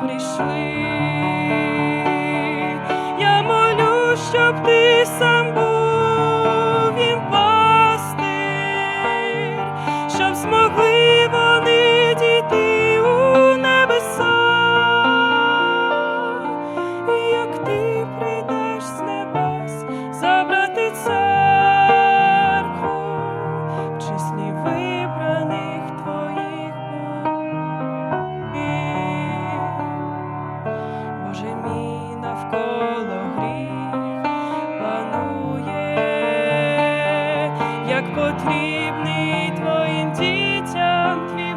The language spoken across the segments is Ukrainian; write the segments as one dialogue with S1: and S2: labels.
S1: прийшли. Я молю, щоб ти сам потрібний твоїм дітям твій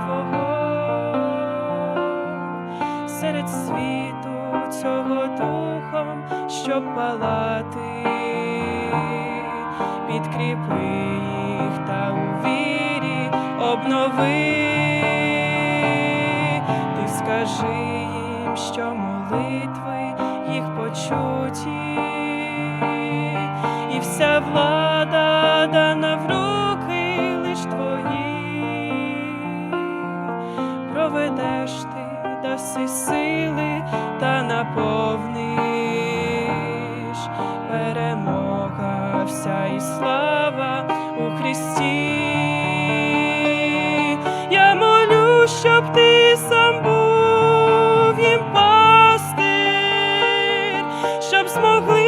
S1: серед світу цього духом, щоб палати, підкріпи їх та у вірі обнови. Скажи їм, що молитви їх почуті, і вся влада проведеш ти, даси сили та наповниш перемога, вся і слава у Христі. Я молю, щоб ти сам був їм пастир, щоб змогли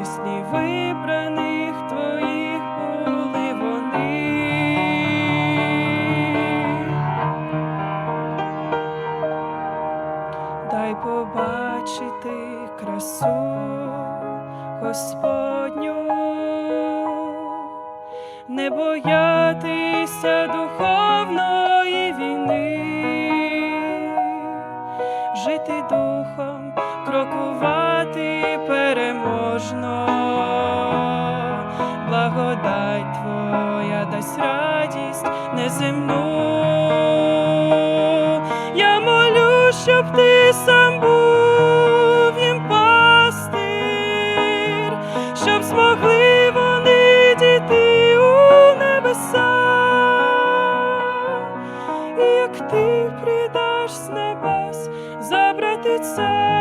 S1: числі вибраних твоїх були вони. дай побачити красу Господню, не боятися духовної переможно, благодать Твоя дасть радість неземну. Я молю, щоб ти сам був їм пастир, щоб змогли вони у небеса, як ти прийдеш з небес, забрати церкву